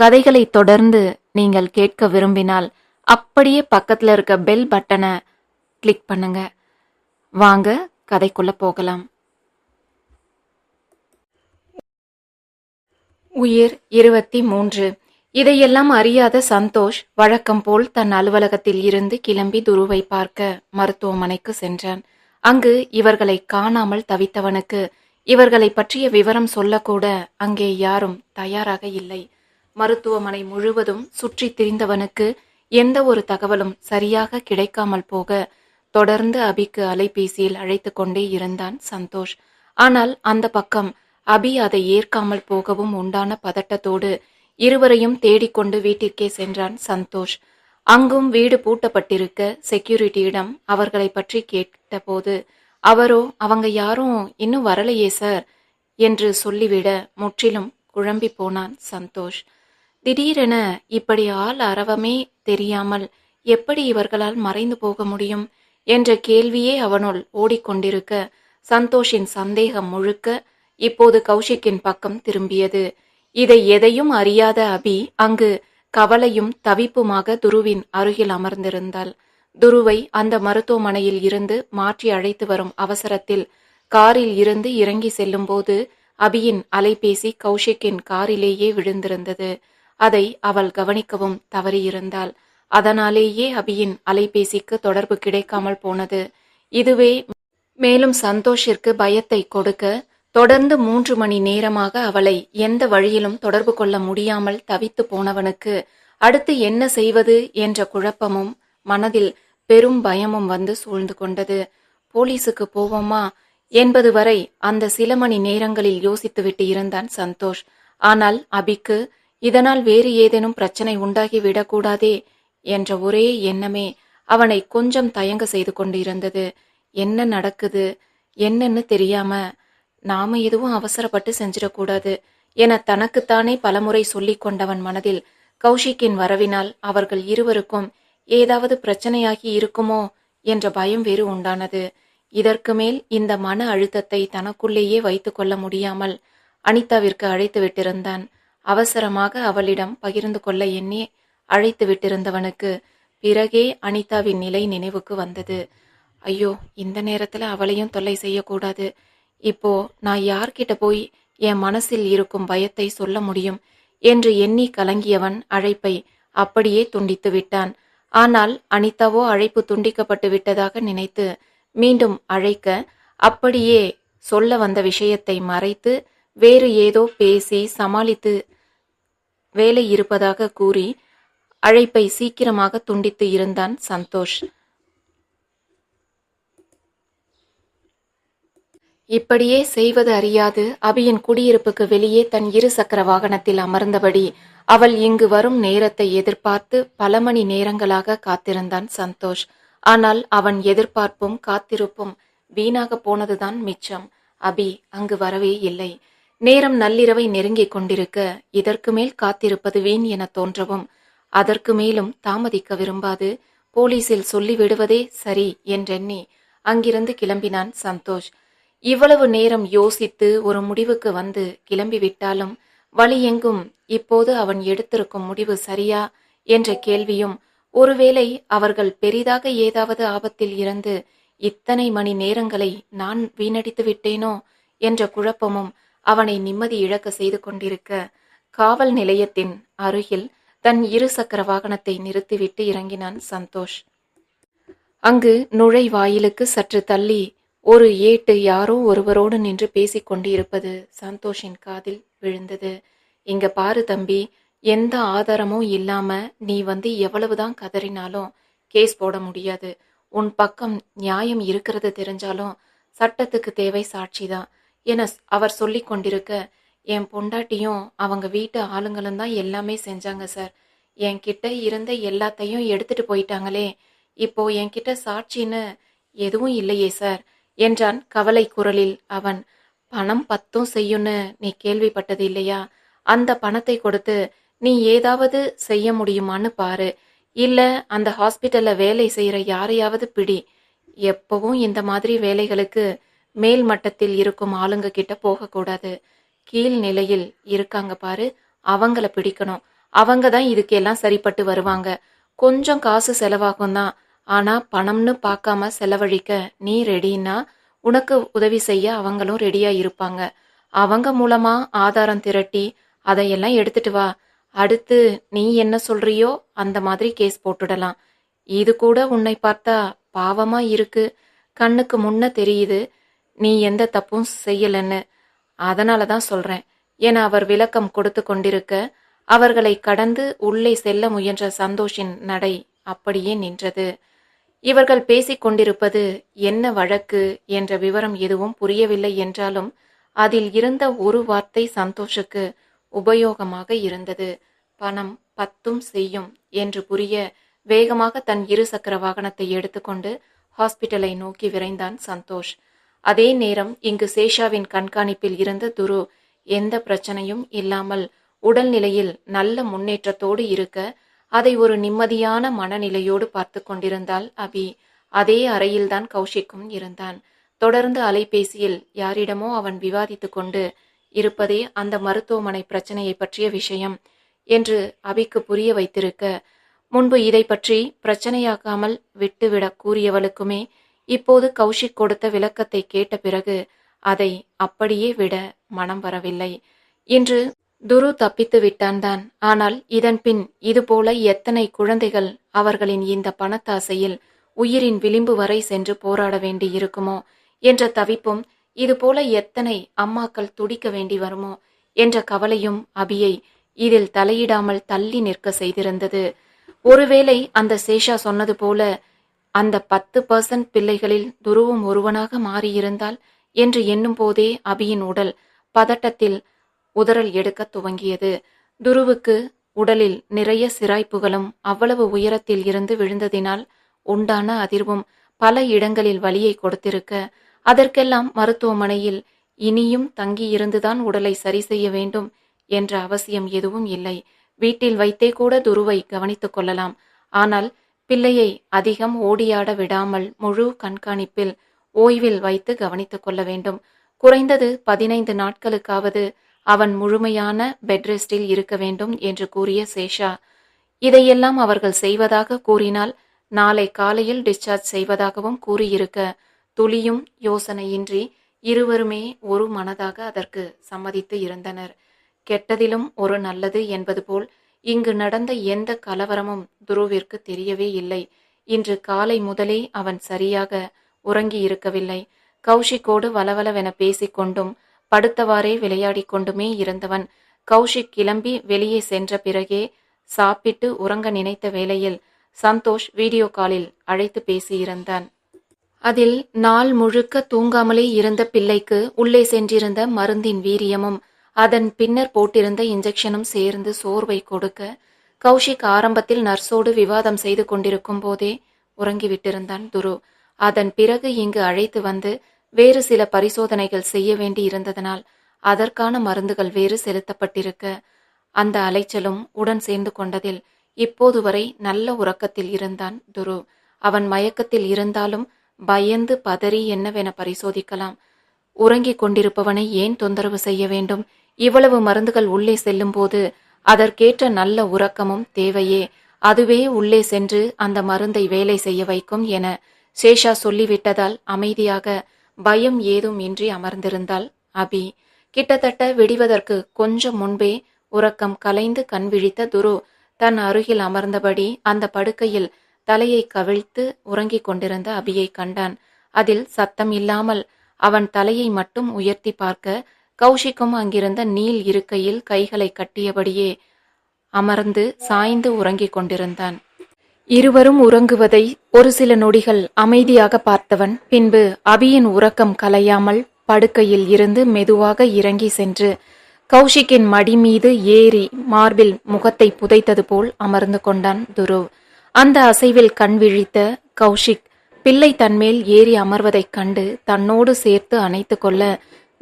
கதைகளை தொடர்ந்து நீங்கள் கேட்க விரும்பினால் அப்படியே பக்கத்தில் இருக்க பெல் பட்டனை கிளிக் பண்ணுங்க. வாங்க கதைக்குள்ள போகலாம். உயிர் இருபத்தி மூன்று. இதையெல்லாம் அறியாத சந்தோஷ் வழக்கம் போல் தன் அலுவலகத்தில் இருந்து கிளம்பி துருவை பார்க்க மருத்துவமனைக்கு சென்றான். அங்கு இவர்களை காணாமல் தவித்தவனுக்கு இவர்களை பற்றிய விவரம் சொல்லக்கூட அங்கே யாரும் தயாராக இல்லை. மருத்துவமனை முழுவதும் சுற்றி திரிந்தவனுக்கு எந்த ஒரு தகவலும் சரியாக கிடைக்காமல் போக தொடர்ந்து அபிக்கு அலைபேசியில் அழைத்து கொண்டே இருந்தான் சந்தோஷ். ஆனால் அந்த பக்கம் அபி அதை ஏற்காமல் போகவும் உண்டான பதட்டத்தோடு இருவரையும் தேடிக்கொண்டு வீட்டிற்கே சென்றான் சந்தோஷ். அங்கும் வீடு பூட்டப்பட்டிருக்க செக்யூரிட்டியிடம் அவர்களை பற்றி கேட்டபோது அவரோ அவங்க யாரும் இன்னும் வரலையே சார் என்று சொல்லிவிட முற்றிலும் குழம்பி போனான் சந்தோஷ். திடீரென இப்படி ஆள் அரவமே தெரியாமல் எப்படி இவர்களால் மறைந்து போக முடியும் என்ற கேள்வியே அவனுள் ஓடிக்கொண்டிருக்க சந்தோஷின் சந்தேகம் முழுக்க இப்போது கௌஷிக்கின் பக்கம் திரும்பியது. இதை எதையும் அறியாத அபி அங்கு கவலையும் தவிப்புமாக துருவின் அருகில் அமர்ந்திருந்தாள். துருவை அந்த மருத்துவமனையில் இருந்து மாற்றி அழைத்து வரும் அவசரத்தில் காரில் இருந்து இறங்கி செல்லும்போது அபியின் அலைபேசி கௌஷிக்கின் காரிலேயே விழுந்திருந்தது. அதை அவள் கவனிக்கவும் தவறியிருந்தாள். அதனாலேயே அபியின் அலைபேசிக்கு தொடர்பு கிடைக்காமல் போனது. இதுவே மேலும் சந்தோஷிற்கு பயத்தை கொடுக்க தொடர்ந்து மூன்று மணி நேரமாக அவளை எந்த வழியிலும் தொடர்பு கொள்ள முடியாமல் தவித்து போனவனுக்கு அடுத்து என்ன செய்வது என்ற குழப்பமும் மனதில் பெரும் பயமும் வந்து சூழ்ந்து கொண்டது. போலீஸுக்கு போவோமா? என்பது வரை அந்த சில மணி நேரங்களில் யோசித்துவிட்டு இருந்தான் சந்தோஷ். ஆனால் அபிக்கு இதனால் வேறு ஏதேனும் பிரச்சனை உண்டாகி விடக்கூடாதே என்ற ஒரே எண்ணமே அவனை கொஞ்சம் தயங்க செய்து கொண்டிருந்தது. என்ன நடக்குது? என்னன்னு தெரியாம நாம எதுவும் அவசரப்பட்டு செஞ்சிடக்கூடாது என தனக்குத்தானே பலமுறை சொல்லிக் கொண்டவன் மனதில் கௌஷிக்கின் வரவினால் அவர்கள் இருவருக்கும் ஏதாவது பிரச்சனையாகி இருக்குமோ என்ற பயம் வேறு உண்டானது. இதற்கு மேல் இந்த மன அழுத்தத்தை தனக்குள்ளேயே வைத்து கொள்ள முடியாமல் அனிதாவிற்கு அழைத்து விட்டிருந்தான். அவசரமாக அவளிடம் பகிர்ந்து கொள்ள எண்ணி அழைத்து விட்டிருந்தவனுக்கு பிறகே அனிதாவின் நிலை நினைவுக்கு வந்தது. ஐயோ இந்த நேரத்துல அவளையும் தொல்லை செய்யக்கூடாது. இப்போ நான் யார்கிட்ட போய் என் மனசில் இருக்கும் பயத்தை சொல்ல முடியும்? என்று எண்ணி கலங்கியவன் அழைப்பை அப்படியே துண்டித்து விட்டான். ஆனால் அனிதாவோ அழைப்பு துண்டிக்கப்பட்டு விட்டதாக நினைத்து மீண்டும் அழைக்க அப்படியே சொல்ல வந்த விஷயத்தை மறைத்து வேறு ஏதோ பேசி சமாளித்து வேலை இருப்பதாக கூறி அழைப்பை சீக்கிரமாக துண்டித்து இருந்தான் சந்தோஷ். இப்படியே செய்வது அறியாது. அபியின் குடியிருப்புக்கு வெளியே தன் இரு சக்கர வாகனத்தில் அமர்ந்தபடி அவள் இங்கு வரும் நேரத்தை எதிர்பார்த்து பல மணி நேரங்களாக காத்திருந்தான் சந்தோஷ். ஆனால் அவன் எதிர்பார்ப்பும் காத்திருப்பும் வீணாக போனதுதான் மிச்சம். அபி அங்கு வரவே இல்லை. நேரம் நள்ளிரவை நெருங்கிக் கொண்டிருக்க இதற்கு மேல் காத்திருப்பது வீண் என தோன்றவும் அதற்கு மேலும் தாமதிக்க விரும்பாது. போலீசில் சொல்லிவிடுவதே சரி என்றெண்ணி அங்கிருந்து கிளம்பினான் சந்தோஷ். இவ்வளவு நேரம் யோசித்து ஒரு முடிவுக்கு வந்து கிளம்பிவிட்டாலும் வழி எங்கும் இப்போது அவன் எடுத்திருக்கும் முடிவு சரியா என்ற கேள்வியும் ஒருவேளை அவர்கள் பெரிதாக ஏதாவது ஆபத்தில் இருந்து இத்தனை மணி நேரங்களை நான் வீணடித்து விட்டேனோ என்ற குழப்பமும் அவனை நிம்மதி இழக்க செய்து கொண்டிருக்க காவல் நிலையத்தின் அருகில் தன் இரு சக்கர வாகனத்தை நிறுத்திவிட்டு இறங்கினான் சந்தோஷ். அங்கு நுழைவாயிலுக்கு சற்று தள்ளி ஒரு ஏட்டு யாரோ ஒருவரோடு நின்று பேசிக் கொண்டிருப்பது சந்தோஷின் காதில் விழுந்தது. இங்க பாரு தம்பி எந்த ஆதாரமும் இல்லாம நீ வந்து எவ்வளவுதான் கதறினாலும் கேஸ் போட முடியாது. உன் பக்கம் நியாயம் இருக்கிறது தெரிஞ்சாலும் சட்டத்துக்கு தேவை சாட்சிதான். என அவர் சொல்லிக் கொண்டிருக்க என் பொண்டாட்டியும் அவங்க வீட்டு ஆளுங்களும் தான் எல்லாமே செஞ்சாங்க சார். என்கிட்ட இருந்த எல்லாத்தையும் எடுத்துட்டு போயிட்டாங்களே. இப்போ என்கிட்ட சாட்சின்னு எதுவும் இல்லையே சார் என்றான் கவலை குரலில் அவன். பணம் பத்தும் செய்யும்னு நீ கேள்விப்பட்டது இல்லையா? அந்த பணத்தை கொடுத்து நீ ஏதாவது செய்ய முடியுமான்னு பாரு. இல்ல அந்த ஹாஸ்பிட்டல்ல வேலை செய்யற யாரையாவது பிடி. எப்பவும் இந்த மாதிரி வேலைகளுக்கு மேல் மட்டத்தில் இருக்கும் ஆளுங்க கிட்ட போகக்கூடாது. கீழ் நிலையில் இருக்காங்க பாரு அவங்கள பிடிக்கணும். அவங்க தான் இதுக்கெல்லாம் சரிப்பட்டு வருவாங்க. கொஞ்சம் காசு செலவாகும் தான். ஆனா பணம்னு பார்க்காம செலவழிக்க நீ ரெடின்னா உனக்கு உதவி செய்ய அவங்களும் ரெடியா இருப்பாங்க. அவங்க மூலமா ஆதாரம் திரட்டி அதையெல்லாம் எடுத்துட்டு வா. அடுத்து நீ என்ன சொல்றியோ அந்த மாதிரி கேஸ் போட்டுடலாம். இது கூட உன்னை பார்த்தா பாவமா இருக்கு. கண்ணுக்கு முன்ன தெரியுது. நீ எந்த தப்பும் செய்யலன்னு அதனால தான் சொல்றேன். என அவர் விளக்கம் கொடுத்து கொண்டிருக்க? அவர்களை கடந்து உள்ளே செல்ல முயன்ற சந்தோஷின் நடை அப்படியே நின்றது. இவர்கள் பேசிக் கொண்டிருப்பது என்ன வழக்கு என்ற விவரம் எதுவும் புரியவில்லை என்றாலும் அதில் இருந்த ஒரு வார்த்தை சந்தோஷுக்கு உபயோகமாக இருந்தது. பணம் பத்தும் செய்யும் என்று புரிய வேகமாக தன் இருசக்கர வாகனத்தை எடுத்துக்கொண்டு ஹாஸ்பிட்டலை நோக்கி விரைந்தான் சந்தோஷ். அதே நேரம் இங்கு சேஷாவின் கண்காணிப்பில் இருந்த துரு எந்த பிரச்சனையும் இல்லாமல் உடல்நிலையில் நல்ல முன்னேற்றத்தோடு இருக்க அதை ஒரு நிம்மதியான மனநிலையோடு பார்த்து கொண்டிருந்தாள் அபி. அதே அறையில்தான் கௌஷிக்கும் இருந்தான். தொடர்ந்து அலைபேசியில் யாரிடமோ அவன் விவாதித்து கொண்டு இருப்பதே அந்த மருத்துவமனை பிரச்சனையை பற்றிய விஷயம் என்று அபிக்கு புரிய வைத்திருக்க முன்பு இதை பற்றி பிரச்சனையாக்காமல் விட்டுவிடக் கூறியவளுக்குமே இப்போது கௌஷிக் கொடுத்த விளக்கத்தை கேட்ட பிறகு அதை அப்படியே விட மனம் வரவில்லை இன்று துரு தப்பித்து விட்டான்தான். ஆனால் இதன் பின் இதுபோல எத்தனை குழந்தைகள் அவர்களின் இந்த பணத்தாசையில் உயிரின் விளிம்பு வரை சென்று போராட வேண்டி இருக்குமோ என்ற தவிப்பும் இதுபோல எத்தனை அம்மாக்கள் துடிக்க வேண்டி வருமோ என்ற கவலையும் அபியை இதில் தலையிடாமல் தள்ளி நிற்க செய்திருந்தது. ஒருவேளை அந்த சேஷா சொன்னது போல அந்த பத்து பர்சன்ட் பிள்ளைகளில் துருவும் ஒருவனாக மாறியிருந்தால் என்று எண்ணும் போதே அபியின் உடல் பதட்டத்தில் உதறல் எடுக்க துவங்கியது. துருவுக்கு உடலில் நிறைய சிராய்ப்புகளும் அவ்வளவு உயரத்தில் இருந்து விழுந்ததினால் உண்டான அதிர்வும் பல இடங்களில் வலியை கொடுத்திருக்க அதற்கெல்லாம் மருத்துவமனையில் இனியும் தங்கியிருந்துதான் உடலை சரி செய்ய வேண்டும் என்ற அவசியம் எதுவும் இல்லை. வீட்டில் வைத்தே கூட துருவை கவனித்துக் கொள்ளலாம். ஆனால் பிள்ளையை அதிகம் ஓடியாட விடாமல் முழு கண்காணிப்பில் ஓய்வில் வைத்து கவனித்துக் கொள்ள வேண்டும். குறைந்தது பதினைந்து நாட்களுக்காவது அவன் முழுமையான பெட் ரெஸ்டில் இருக்க வேண்டும் என்று கூறிய சேஷா. இதையெல்லாம் அவர்கள் செய்வதாக கூறினால் நாளை காலையில் டிஸ்சார்ஜ் செய்வதாகவும் கூறியிருக்க துளியும் யோசனையின்றி இருவருமே ஒரு மனதாக அதற்கு சம்மதித்து இருந்தனர். கெட்டதிலும் ஒரு நல்லது என்பது போல் இங்கு நடந்த எந்த கலவரமும் துருவிற்கு தெரியவே இல்லை. இன்று காலை முதலே அவன் சரியாக உறங்கி இருக்கவில்லை கௌஷிக்கோடு வளவளவென பேசிக்கொண்டும் படுத்தவாறே விளையாடிக் கொண்டுமே இருந்தவன் கௌஷிக் கிளம்பி வெளியே சென்ற பிறகே சாப்பிட்டு உறங்க நினைத்த வேளையில் சந்தோஷ் வீடியோ காலில் அழைத்து பேசியிருந்தான். அதில் நாள் முழுக்க தூங்காமலே இருந்த பிள்ளைக்கு உள்ளே சென்றிருந்த மருந்தின் வீரியமும் அதன் பின்னர் போட்டிருந்த இன்ஜெக்ஷனும் சேர்ந்து சோர்வை கொடுக்க கௌஷிக் ஆரம்பத்தில் நர்ஸோடு விவாதம் செய்து கொண்டிருக்கும் போதே உறங்கிவிட்டிருந்தான் துரு. அதன் பிறகு இங்கு அழைத்து வந்து வேறு சில பரிசோதனைகள் செய்ய வேண்டி இருந்ததனால் அதற்கான மருந்துகள் வேறு செலுத்தப்பட்டிருக்க அந்த அலைச்சலும் உடன் சேர்ந்து கொண்டதில் இப்போது வரை நல்ல உறக்கத்தில் இருந்தான் துரு. அவன் மயக்கத்தில் இருந்தாலும் பயந்து பதறி என்னவென பரிசோதிக்கலாம். உறங்கிக் கொண்டிருப்பவனை ஏன் தொந்தரவு செய்ய வேண்டும்? இவ்வளவு மருந்துகள் உள்ளே செல்லும்போது அதற்கேற்ற நல்ல உறக்கமும் தேவையே. அதுவே உள்ளே சென்று அந்த மருந்தை வேலை செய்ய வைக்கும் என சேஷா சொல்லிவிட்டதால் அமைதியாக பயம் ஏதும் இன்றி அமர்ந்திருந்தாள் அபி. கிட்டத்தட்ட விடிவதற்கு கொஞ்சம் முன்பே உறக்கம் கலைந்து கண் விழித்த துரு தன் அருகில் அமர்ந்தபடி அந்த படுக்கையில் தலையை கவிழ்த்து உறங்கிக் கொண்டிருந்த அபியை கண்டான். அதில் சத்தம் இல்லாமல் அவன் தலையை மட்டும் உயர்த்தி பார்க்க கௌஷிக்கும் அங்கிருந்த நீல் இருக்கையில் கைகளை கட்டியபடியே அமர்ந்து சாய்ந்து உறங்கிக் கொண்டிருந்தான். இருவரும் உறங்குவதை ஒரு சில நொடிகள் அமைதியாக பார்த்தவன் பின்பு அபியின் உறக்கம் கலையாமல் படுக்கையில் இருந்து மெதுவாக இறங்கி சென்று கௌஷிக்கின் மடி மீது ஏறி மார்பில் முகத்தை புதைத்தது போல் அமர்ந்து கொண்டான் துருவ். அந்த அசைவில் கண் விழித்த கௌஷிக் பிள்ளை தன்மேல் ஏறி அமர்வதைக் கண்டு தன்னோடு சேர்த்து அணைத்து கொள்ள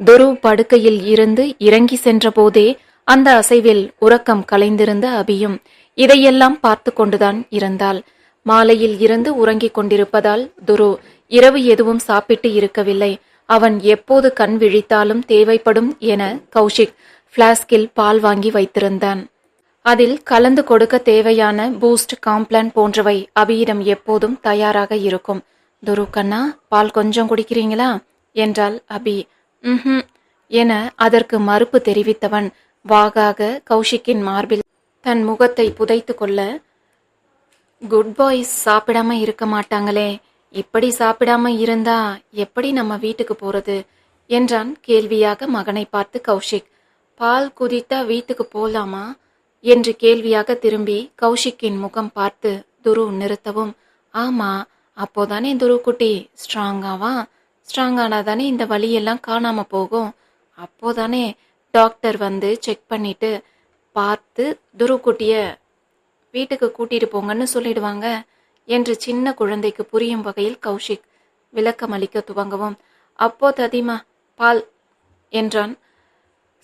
துரு படுக்கையில் இருந்து இறங்கி சென்றபோதே அந்த அசைவில் உறக்கம் கலைந்திருந்த அபியும் இதையெல்லாம் பார்த்து கொண்டுதான் இருந்தாள். மாலையில் இருந்து உறங்கிக் கொண்டிருப்பதால் துரு இரவு எதுவும் சாப்பிட்டு இருக்கவில்லை. அவன் எப்போது கண் விழித்தாலும் தேவைப்படும் என கௌஷிக் பிளாஸ்கில் பால் வாங்கி வைத்திருந்தான். அதில் கலந்து கொடுக்க தேவையான பூஸ்ட் காம்ப்ளான் போன்றவை அபியிடம் எப்போதும் தயாராக இருக்கும். துரு கண்ணா பால் கொஞ்சம் குடிக்கிறீங்களா? என்றாள் அபி. ம் என அதற்கு மறுப்பு தெரிவித்தவன் வாகாக கௌஷிக்கின் மார்பில் தன் முகத்தை புதைத்து கொள்ள குட் பாய்ஸ் சாப்பிடாம இருக்க மாட்டாங்களே. இப்படி சாப்பிடாம இருந்தா எப்படி நம்ம வீட்டுக்கு போறது? என்றான் கேள்வியாக மகனை பார்த்து கௌஷிக். பால் குதித்தா வீட்டுக்கு போலாமா? என்று கேள்வியாக திரும்பி கௌஷிக்கின் முகம் பார்த்து துரு நிறுத்தவும். ஆமா அப்போதானே துரு குட்டி ஸ்ட்ராங்காவா? ஸ்ட்ராங்கானா தானே இந்த வழியெல்லாம் காணாம போகும். அப்போதானே டாக்டர் வந்து செக் பண்ணிட்டு பார்த்து துரு குட்டிய வீட்டுக்கு கூட்டிட்டு போங்கன்னு சொல்லிடுவாங்க என்று சின்ன குழந்தைக்கு புரியும் வகையில் கௌஷிக் விளக்கம் அளிக்க துவங்கவும். அப்போ ததிமா பால் என்றான்.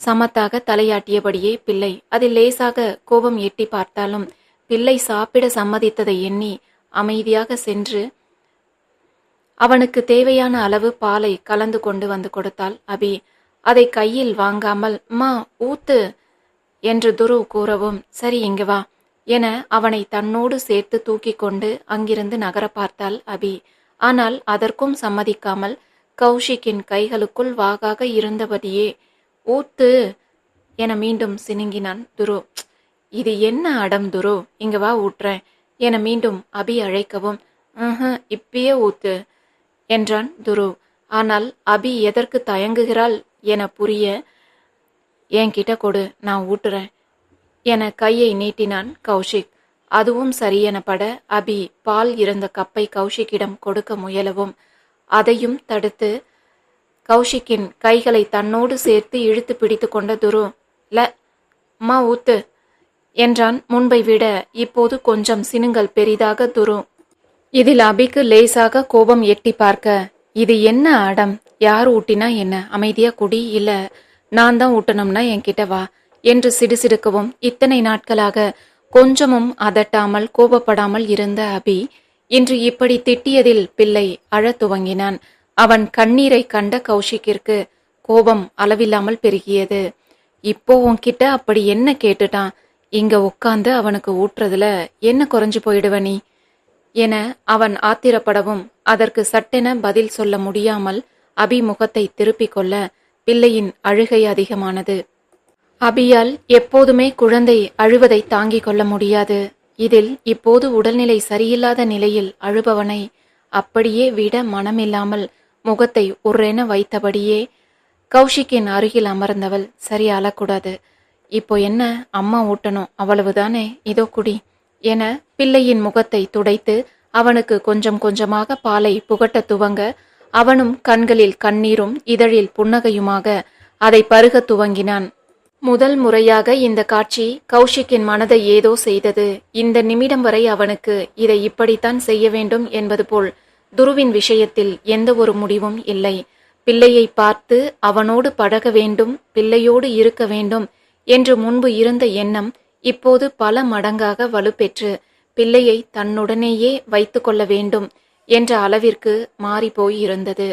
சமத்தாக தலையாட்டியபடியே பிள்ளை அதில் லேசாக கோபம் எட்டி பார்த்தாலும் பிள்ளை சாப்பிட சம்மதித்ததை எண்ணி அமைதியாக சென்று அவனுக்கு தேவையான அளவு பாலை கலந்து கொண்டு வந்து கொடுத்தாள். அபி அதை கையில் வாங்காமல் மா ஊத்து என்று துரு கூறவும் சரி இங்கு வா என அவனை தன்னோடு சேர்த்து தூக்கி கொண்டு அங்கிருந்து நகர பார்த்தாள் அபி. ஆனால் அதற்கும் சம்மதிக்காமல் கௌஷிக்கின் கைகளுக்குள் வாகாக இருந்தபடியே ஊத்து என மீண்டும் சினுங்கினான் துரு. இது என்ன அடம் துரு? இங்க வா ஊட்டுறேன் என மீண்டும் அபி அழைக்கவும். இப்பயே ஊத்து என்றான் துரு. ஆனால் அபி எதற்கு தயங்குகிறாள் என புரிய என்கிட்ட கொடு நான் ஊட்டுறேன் என கையை நீட்டினான் கௌஷிக். அதுவும் சரியெனப்பட அபி பால் இருந்த கப்பை கௌஷிக்கிடம் கொடுக்க முயலவும். அதையும் தடுத்து கௌஷிக்கின் கைகளை தன்னோடு சேர்த்து இழுத்து பிடித்து கொண்ட துரு ல மா ஊத்து என்றான். முன்பை விட இப்போது கொஞ்சம் சினுங்கள் பெரிதாக துரு. இதில் அபிக்கு லேசாக கோபம் எட்டி பார்க்க இது என்ன அடம்? யார் ஊட்டினா என்ன? அமைதியா குடி இல்ல நான் தான் ஊட்டணும்னா என்கிட்ட வா என்று சிடுசிடுக்கவும் இத்தனை நாட்களாக கொஞ்சமும் அதட்டாமல் கோபப்படாமல் இருந்த அபி இன்று இப்படி திட்டியதில் பிள்ளை அழத் துவங்கினான். அவன் கண்ணீரை கண்ட கௌஷிக்கிற்கு கோபம் அளவில்லாமல் பெருகியது. இப்போ உன்கிட்ட அப்படி என்ன கேட்டுட்டான்? இங்க உட்காந்து அவனுக்கு ஊட்டுறதுல என்ன குறைஞ்சு போயிடுவ நீ? என அவன் ஆத்திரப்படவும் அதற்கு சட்டென பதில் சொல்ல முடியாமல் அபி முகத்தை திருப்பிக் கொள்ள பிள்ளையின் அழுகை அதிகமானது. அபியால் எப்போதுமே குழந்தை அழுவதை தாங்கிக் கொள்ள முடியாது. இதில் இப்போது உடல்நிலை சரியில்லாத நிலையில் அழுபவனை அப்படியே விட மனமில்லாமல் முகத்தை உர்ரென வைத்தபடியே கௌஷிக்கின் அருகில் அமர்ந்தவள் சரி அழக்கூடாது இப்போ என்ன அம்மா ஊட்டணும் அவ்வளவுதானே? இதோ குடி என பிள்ளையின் முகத்தை துடைத்து அவனுக்கு கொஞ்சம் கொஞ்சமாக பாலை புகட்டத் துவங்க அவனும் கண்களில் கண்ணீரும் இதழில் புன்னகையுமாக அதை பருக துவங்கினான். முதல் முறையாக இந்த காட்சி கௌஷிக்கின் மனதை ஏதோ செய்தது. இந்த நிமிடம் வரை அவனுக்கு இதை இப்படித்தான் செய்ய வேண்டும் என்பது போல் துருவின் விஷயத்தில் எந்த ஒரு முடிவும் இல்லை. பிள்ளையை பார்த்து அவனோடு பழக வேண்டும் பிள்ளையோடு இருக்க வேண்டும் என்று முன்பு இருந்த எண்ணம் இப்போது பல மடங்காக வலுப்பெற்று பிள்ளையை தன்னுடனேயே வைத்து கொள்ள வேண்டும் என்ற அளவிற்கு மாறிப்போய் இருந்தது.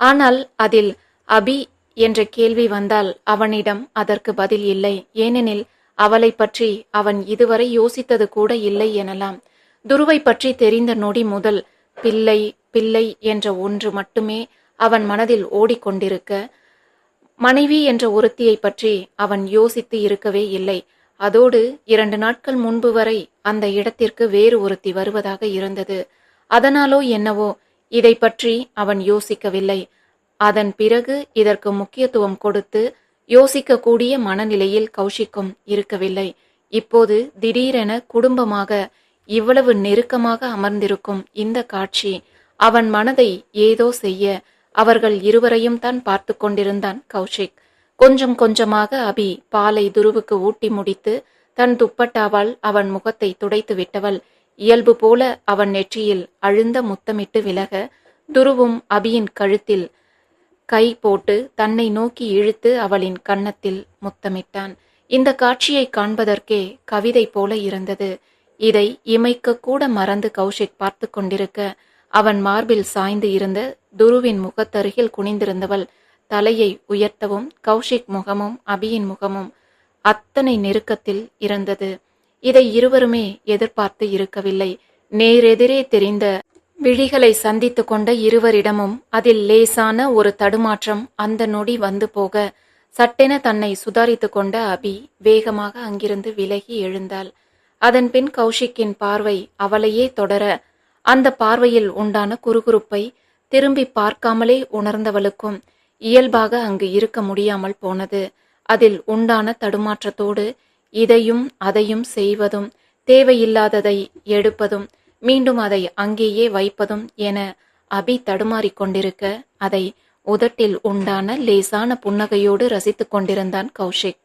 ஆனால் அதில் அபி என்ற கேள்வி வந்தால் அவனிடம் அதற்கு பதில் இல்லை. ஏனெனில் அவளை பற்றி அவன் இதுவரை யோசித்தது கூட இல்லை எனலாம். துருவை பற்றி தெரிந்த நொடி முதல் பிள்ளை பிள்ளை என்ற ஒன்று மட்டுமே அவன் மனதில் ஓடிக்கொண்டிருக்க மனைவி என்ற ஒருத்தியை பற்றி அவன் யோசித்து இருக்கவே இல்லை. அதோடு இரண்டு நாட்கள் முன்பு வரை அந்த இடத்திற்கு வேறு ஒருத்தி வருவதாக இருந்தது. அதனாலோ என்னவோ இதை பற்றி அவன் யோசிக்கவில்லை. அதன் பிறகு இதற்கு முக்கியத்துவம் கொடுத்து யோசிக்கக்கூடிய மனநிலையில் கௌஷிக்கும் இருக்கவில்லை. இப்போது திடீரென குடும்பமாக இவ்வளவு நெருக்கமாக அமர்ந்திருக்கும் இந்த காட்சி அவன் மனதை ஏதோ செய்ய அவர்கள் இருவரையும் தான் பார்த்து கொண்டிருந்தான் கௌஷிக். கொஞ்சம் கொஞ்சமாக அபி பாலை துருவுக்கு ஊட்டி முடித்து தன் துப்பட்டாவால் அவன் முகத்தை துடைத்து விட்டவள் இயல்பு போல அவன் நெற்றியில் அழுந்த முத்தமிட்டு விலக துருவும் அபியின் கழுத்தில் கை போட்டு தன்னை நோக்கி இழுத்து அவளின் கன்னத்தில் முத்தமிட்டான். இந்த காட்சியை காண்பதற்கே கவிதை போல இருந்தது. இதை இமைக்க கூட மறந்து கௌஷிக் பார்த்து கொண்டிருக்க அவன் மார்பில் சாய்ந்து இருந்த துருவின் முகத்தருகில் குனிந்திருந்தவள் தலையை உயர்த்தவும் கௌஷிக் முகமும் அபியின் முகமும் அத்தனை நெருக்கத்தில் இருந்தது. இதை இருவருமே எதிர்பார்த்து இருக்கவில்லை. நேரெதிரே தெரிந்த விழிகளை சந்தித்து கொண்ட இருவரிடமும் அதில் லேசான ஒரு தடுமாற்றம் அந்த நொடி வந்து போக சட்டென தன்னை சுதாரித்து கொண்ட அபி வேகமாக அங்கிருந்து விலகி எழுந்தாள். அதன்பின் கௌஷிக்கின் பார்வை அவளையே தொடர அந்த பார்வையில் உண்டான குறுகுறுப்பை திரும்பி பார்க்காமலே உணர்ந்தவளுக்கும் இயல்பாக அங்கு இருக்க முடியாமல் போனது. அதில் உண்டான தடுமாற்றத்தோடு இதையும் அதையும் செய்வதும் தேவையில்லாததை எடுப்பதும் மீண்டும் அதை அங்கேயே வைப்பதும் என அபி தடுமாறிக் கொண்டிருக்க அதை உதட்டில் உண்டான லேசான புன்னகையோடு ரசித்துக் கொண்டிருந்தான் கௌஷிக்.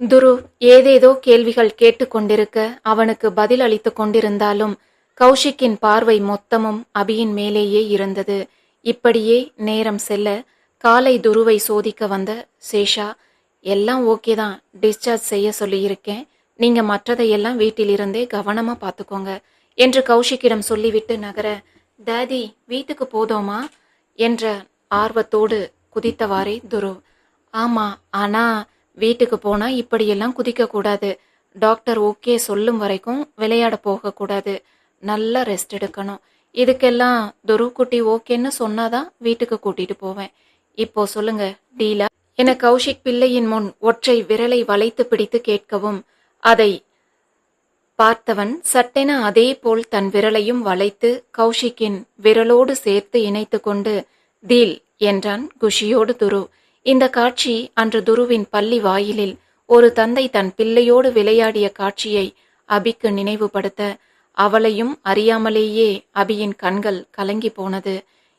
துரு ஏதேதோ கேள்விகள் கேட்டுக்கொண்டிருக்க அவனுக்கு பதில் அளித்துக் கொண்டிருந்தாலும் கௌஷிக்கின் பார்வை மொத்தமும் அபியின் மேலேயே இருந்தது. இப்படியே நேரம் செல்ல காலை துருவை சோதிக்க வந்த சேஷா எல்லாம் ஓகே தான் டிஸ்சார்ஜ் செய்ய சொல்லியிருக்கேன். நீங்க மற்றதையெல்லாம் வீட்டிலிருந்தே கவனமா பார்த்துக்கோங்க என்று கௌஷிக்கிடம் சொல்லிவிட்டு நகர டாடி வீட்டுக்கு போதோமா? என்ற ஆர்வத்தோடு குதித்தவாறே துரு ஆமா ஆனா வீட்டுக்கு போனா இப்படியெல்லாம் குதிக்க கூடாது. டாக்டர் ஓகே சொல்லும் வரைக்கும் விளையாட போக கூடாது. நல்லா ரெஸ்ட் எடுக்கணும். இதுக்கெல்லாம் துரு குட்டி ஓகேன்னு சொன்னாதான் வீட்டுக்கு கூட்டிட்டு போவேன். இப்போ சொல்லுங்க டீலா. என கௌஷிக் பிள்ளையின் முன் ஒற்றை விரலை வளைத்து பிடித்து கேட்கவும் அதை பார்த்தவன் சட்டென அதே போல் தன் விரலையும் வளைத்து கௌஷிக்கின் விரலோடு சேர்த்து இணைத்து கொண்டு டீல் என்றான் குஷியோடு துரு. இந்த காட்சி அன்று துருவின் பள்ளி வாயிலில் ஒரு தந்தை தன் பிள்ளையோடு விளையாடிய காட்சியை அபிக்கு நினைவுபடுத்த அவளையும் அறியாமலேயே அபியின் கண்கள் கலங்கி போனது.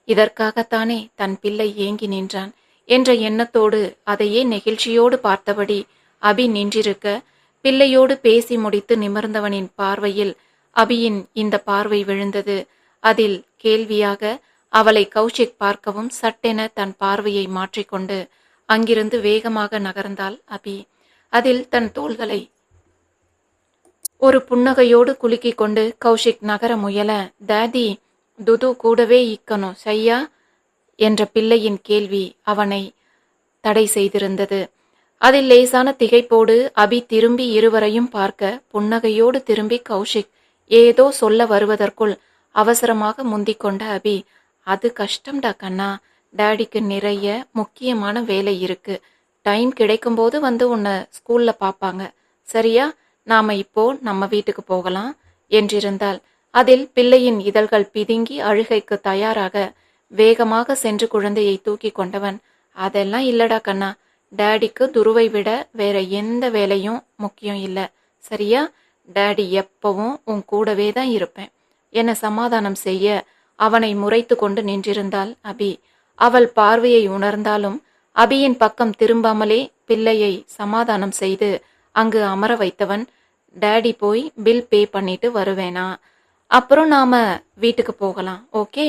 இதற்காகத்தானே தன் பிள்ளை ஏங்கி நின்றான் என்ற எண்ணத்தோடு அதையே நெகிழ்ச்சியோடு பார்த்தபடி அபி நின்றிருக்க பிள்ளையோடு பேசி முடித்து நிமிர்ந்தவனின் பார்வையில் அபியின் இந்த பார்வை விழுந்தது. அதில் கேள்வியாக அவளை கௌஷிக் பார்க்கவும் சட்டென தன் பார்வையை மாற்றிக்கொண்டு அங்கிருந்து வேகமாக நகர்ந்தாள் அபி. அதில் தன் தோள்களை ஒரு புன்னகையோடு குலுக்கிக் கொண்டு கௌஷிக் நகர முயல தாதி துது கூடவே இக்கணும் சையா? என்ற பிள்ளையின் கேள்வி அவனை தடை செய்திருந்தது. அதில் லேசான திகைப்போடு அபி திரும்பி இருவரையும் பார்க்க புன்னகையோடு திரும்பி கௌஷிக் ஏதோ சொல்ல வருவதற்குள் அவசரமாக முந்திக் கொண்ட அபி அது கஷ்டம்டா கண்ணா. டேடிக்கு நிறைய முக்கியமான வேலை இருக்கு. டைம் கிடைக்கும்போது வந்து உன்னை ஸ்கூல்ல பாப்பாங்க. சரியா? நாம இப்போ நம்ம வீட்டுக்கு போகலாம் என்றிருந்தால் அதில் பிள்ளையின் இதழ்கள் பிதுங்கி அழுகைக்கு தயாராக வேகமாக சென்று குழந்தையை தூக்கி கொண்டவன். அதெல்லாம் இல்லடா கண்ணா. டேடிக்கு துருவை விட வேற எந்த வேலையும் முக்கியம் இல்லை. சரியா? டேடி எப்பவும் உன் கூடவே தான் இருப்பேன். என்னை சமாதானம் செய்ய அவனை முறைத்து கொண்டு நின்றிருந்தாள் அபி. அவள் பார்வையை உணர்ந்தாலும் அபியின் பக்கம் திரும்பாமலே பிள்ளையை சமாதானம் செய்து அங்கு அமர வைத்தவன் டேடி போய் பில் பே பண்ணிட்டு வருவேனா? அப்புறம் நாம வீட்டுக்கு போகலாம் ஓகே?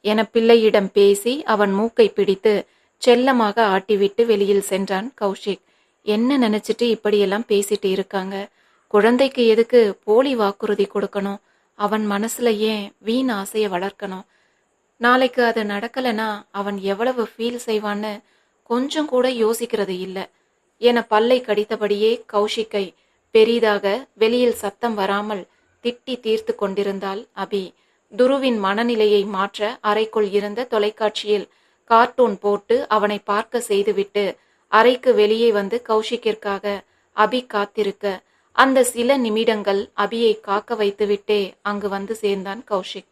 என பிள்ளையிடம் பேசி அவன் மூக்கை பிடித்து செல்லமாக ஆட்டிவிட்டு வெளியில் சென்றான் கௌஷிக். என்ன நினைச்சிட்டு இப்படியெல்லாம் பேசிட்டு இருக்காங்க? குழந்தைக்கு எதுக்கு போலி வாக்குறுதி கொடுக்கணும்? அவன் மனசுல ஏன் வீண் ஆசையை வளர்க்கணும்? நாளைக்கு அது நடக்கலைன்னா அவன் எவ்வளவு ஃபீல் செய்வான்னு கொஞ்சம் கூட யோசிக்கிறது இல்லை. என பல்லை கடித்தபடியே கௌஷிக்கை பெரிதாக வெளியில் சத்தம் வராமல் திட்டி தீர்த்து கொண்டிருந்தாள் அபி. துருவின் மனநிலையை மாற்ற அறைக்குள் இருந்த தொலைக்காட்சியில் கார்ட்டூன் போட்டு அவனை பார்க்க செய்துவிட்டு அறைக்கு வெளியே வந்து கௌஷிக்கிற்காக அபி காத்திருக்க அந்த சில நிமிடங்கள் அபியை காக்க வைத்துவிட்டே அங்கு வந்து சேர்ந்தான் கௌஷிக்.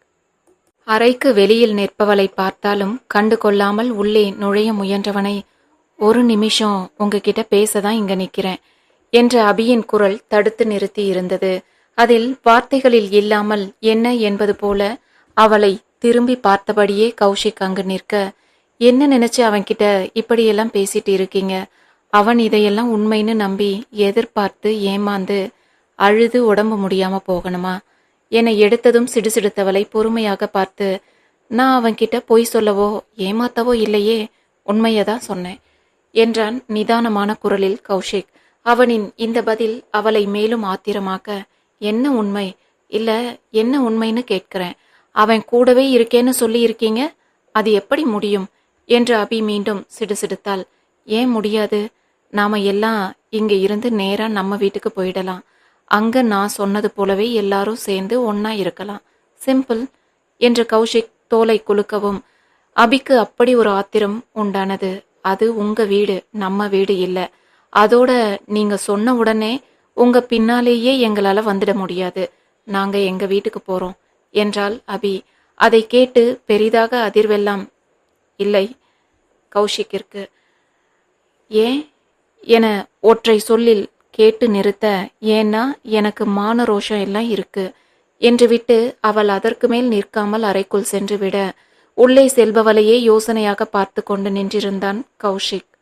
அறைக்கு வெளியில் நிற்பவளை பார்த்தாலும் கண்டு கொள்ளாமல் உள்ளே நுழைய முயன்றவனை ஒரு நிமிஷம் உங்ககிட்ட பேசதான் இங்க நிக்கிறேன் என்ற அபியின் குரல் தடுத்து நிறுத்தி இருந்தது. அதில் வார்த்தைகளில் இல்லாமல் என்ன என்பது போல அவளை திரும்பி பார்த்தபடியே கௌஷிக் அங்கு நிற்க என்ன நினைச்சு அவன்கிட்ட இப்படியெல்லாம் பேசிட்டு இருக்கீங்க? அவன் இதையெல்லாம் உண்மைன்னு நம்பி எதிர்பார்த்து ஏமாந்து அழுது உடம்பு முடியாம போகணுமா? என்னை எடுத்ததும் சிடுசிடுத்தவளை பொறுமையாக பார்த்து நான் அவன்கிட்ட பொய் சொல்லவோ ஏமாத்தவோ இல்லையே உண்மையை தான் சொன்னேன் என்றான் நிதானமான குரலில் கௌஷிக். அவனின் இந்த பதில் அவளை மேலும் ஆத்திரமாக்க என்ன உண்மை? இல்ல என்ன உண்மைன்னு கேட்கிறேன். அவன் கூடவே இருக்கேன்னு சொல்லி இருக்கீங்க அது எப்படி முடியும்? என்று அபி மீண்டும் சிடுசிடுத்தாள். ஏன் முடியாது? நாம எல்லாம் இங்க இருந்து நேரா நம்ம வீட்டுக்கு போயிடலாம். அங்க நான் சொன்னது போலவே எல்லாரும் சேர்ந்து ஒன்றா இருக்கலாம். சிம்பிள் என்று கௌஷிக் தோலை குலுக்கவும் அபிக்கு அப்படி ஒரு ஆத்திரம் உண்டானது. அது உங்க வீடு நம்ம வீடு இல்லை. அதோட நீங்க சொன்ன உடனே உங்க பின்னாலேயே எங்களால வந்துட முடியாது. நாங்க எங்க வீட்டுக்கு போறோம். என்றால் அபி. அதை கேட்டு பெரிதாக அதிர்வெல்லாம் இல்லை கௌஷிக்கிற்கு. ஏன் என ஒற்றை சொல்லில் கேட்டு நிறுத்த ஏன்னா எனக்கு மான ரோஷம் எல்லாம் இருக்கு என்று விட்டு அவள் அதற்கு மேல் நிற்காமல் அறைக்குள் சென்று விட உள்ளே செல்பவளையே யோசனையாக பார்த்து கொண்டு நின்றிருந்தான் கௌஷிக்.